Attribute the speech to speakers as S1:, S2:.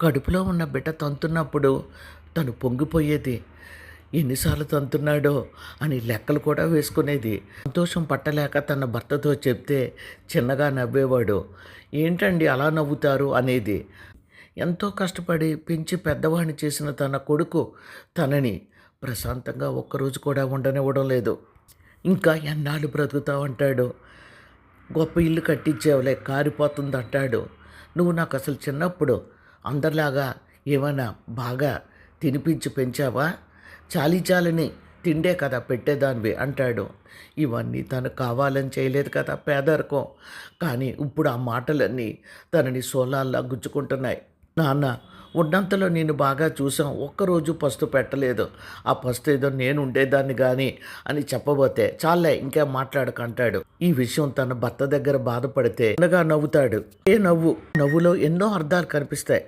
S1: కడుపులో ఉన్న బిడ్డ తంతున్నప్పుడు తను పొంగిపోయేది. ఎన్నిసార్లు తంతున్నాడో అని లెక్కలు కూడా వేసుకునేది. సంతోషం పట్టలేక తన భర్తతో చెప్తే చిన్నగా నవ్వేవాడు. ఏంటండి అలా నవ్వుతారు? అనేది. ఎంతో కష్టపడి పెంచి పెద్దవాడిని చేసిన తన కొడుకు తనని ప్రశాంతంగా ఒక్కరోజు కూడా ఉండనివ్వడం లేదు. ఇంకా ఎన్నాళ్ళు బ్రతుకుతావంటాడు గొప్ప ఇల్లు కట్టించేవలే కారిపోతుంది అంటాడు నువ్వు నాకు అసలు చిన్నప్పుడు అందరిలాగా ఏమైనా బాగా తినిపించి పెంచావా? చాలీ చాలని తిండే కదా పెట్టేదానివి అంటాడు. ఇవన్నీ తను కావాలని చేయలేదు కదా పేదరికం. కానీ ఇప్పుడు ఆ మాటలన్నీ తనని సోలాల్లా గుచ్చుకుంటున్నాయి. నాన్న ఉన్నంతలో నేను బాగా చూసాం. ఒక్కరోజు పస్తు పెట్టలేదు. ఆ పస్తు ఏదో నేను ఉండేదాన్ని కానీ అని చెప్పబోతే చాలే ఇంకా మాట్లాడకంటాడు. ఈ విషయం తన భర్త దగ్గర బాధపడితే అనగా నవ్వుతాడు. ఏ నవ్వు? నవ్వులో ఎన్నో అర్థాలు కనిపిస్తాయి.